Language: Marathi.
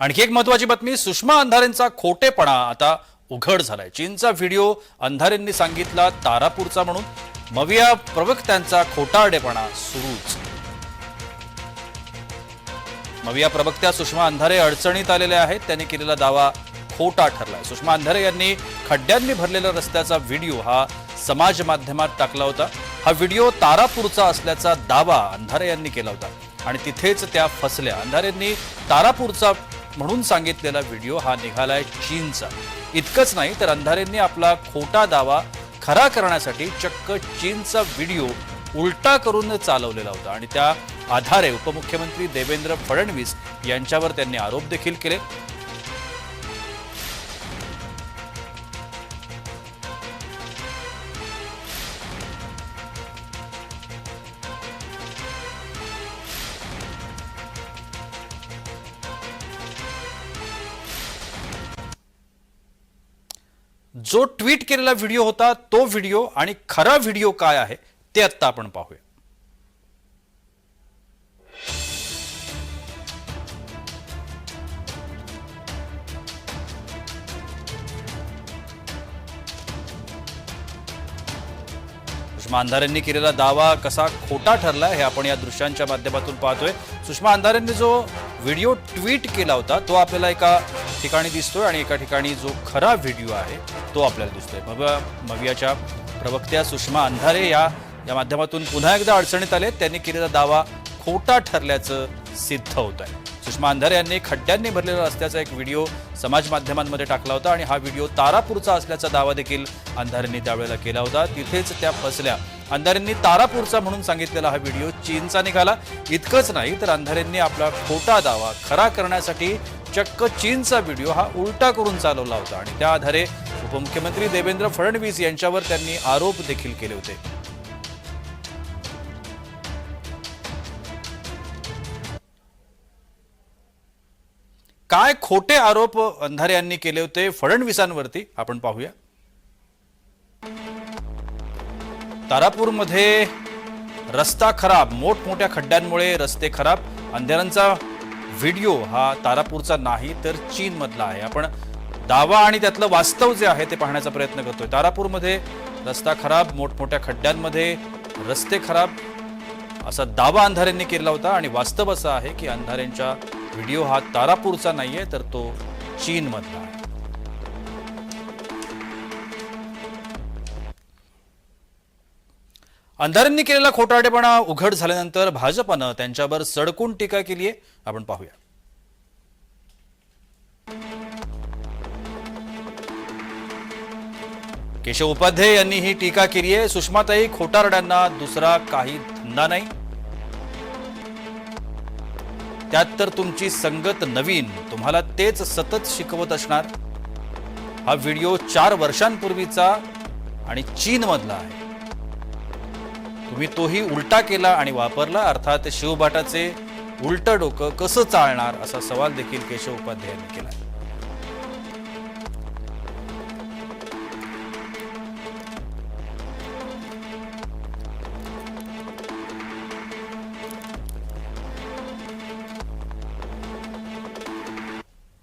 आणखी एक महत्वाची बातमी सुषमा अंधारेंचा खोटेपणा आता उघड झालाय. चीनचा व्हिडिओ अंधारेंनी सांगितला तारापूरचा म्हणून. मविया प्रवक्त्यांचा खोटारडेपणा सुरूच. मविया प्रवक्त्या सुषमा अंधारे अडचणीत आलेल्या आहेत. त्यांनी केलेला दावा खोटा ठरलाय. सुषमा अंधारे यांनी खड्ड्यांनी भरलेल्या रस्त्याचा व्हिडिओ हा समाज माध्यमात टाकला होता. हा व्हिडिओ तारापूरचा असल्याचा दावा अंधारे यांनी केला होता. आणि तिथेच त्या फसल्या. अंधारेंनी तारापूरचा म्हणून सांगितलेला व्हिडिओ हा निघालाय चीनचा. इतकंच नाही तर अंधारेंनी आपला खोटा दावा खरा करण्यासाठी चक्क चीनचा व्हिडिओ उलटा करून चालवलेला होता आणि त्या आधारे उपमुख्यमंत्री देवेंद्र फडणवीस यांच्यावर त्यांनी आरोप देखील केले. जो ट्विट केलेला व्हिडिओ होता तो व्हिडिओ आणि खरा व्हिडिओ काय आहे ते आत्ता आपण पाहूया. सुषमा अंधारेंनी केलेला दावा कसा खोटा ठरला हे आपण या दृश्यांच्या माध्यमातून पाहतोय. सुषमा अंधारेंनी जो व्हिडिओ ट्विट केला होता तो आपल्याला एका ठिकाणी दिसतोय आणि एका ठिकाणी जो खरा व्हिडिओ आहे तो आपल्याला दिसतोय. मग मवियाच्या प्रवक्त्या सुषमा अंधारे या या माध्यमातून पुन्हा एकदा अडचणीत आले. त्यांनी केलेला दावा खोटा ठरल्याचं सिद्ध होत आहे सुषमा अंधारे यांनी खड्ड्यांनी भरलेला रस्त्याचा एक व्हिडिओ समाज माध्यमांमध्ये टाकला होता आणि हा व्हिडिओ तारापूरचा असल्याचा दावा देखील अंधारेंनी त्यावेळेला केला होता. तिथेच त्या फसल्या. अंधारेंनी तारापूरचा म्हणून सांगितलेला हा व्हिडिओ चीनचा निघाला. इतकंच नाही तर अंधारेंनी आपला खोटा दावा खरा करण्यासाठी चक्क चीनचा व्हिडिओ हा उलटा करून चालवला होता. आणि त्या आधारे उपमुख्यमंत्री देवेंद्र फडणवीस यांच्यावर त्यांनी आरोप देखील केले होते. काय खोटे आरोप अंधारे यांनी केले होते फडणवीसांवरती? आपण पाहूया. तारापूरमध्ये रस्ता खराब मोठमोठ्या खड्ड्यांमुळे रस्ते खराब. अंधेरांचा व्हिडिओ हा तारापूरचा नाही तर चीनमधला आहे. आपण दावा आणि त्यातलं वास्तव जे आहे ते पाहण्याचा प्रयत्न करतोय. तारापूरमध्ये रस्ता खराब मोठमोठ्या खड्ड्यांमध्ये रस्ते खराब असा दावा अंधारेंनी केला होता आणि वास्तव असं आहे की अंधाऱ्यांचा व्हिडिओ हा तारापूरचा नाही आहे तर तो चीनमधला आहे. अंधारेंनी केलेला खोटारडेपणा उघड झाल्यानंतर भाजपनं त्यांच्यावर सडकून टीका केली आहे. आपण पाहूया. केशव उपाध्याय यांनी ही टीका केली आहे. सुषमाताई खोटारड्यांना दुसरा काही धंदा नाही. त्यात तर तुमची संगत नवीन. तुम्हाला तेच सतत शिकवत असणार. हा व्हिडिओ चार वर्षांपूर्वीचा आणि चीनमधला आहे. तुम्ही तोही उलटा केला आणि वापरला अर्थात शिवभाटाचे उलटं डोकं कसं चालणार असा सवाल देखील केशव उपाध्याय यांनी केला.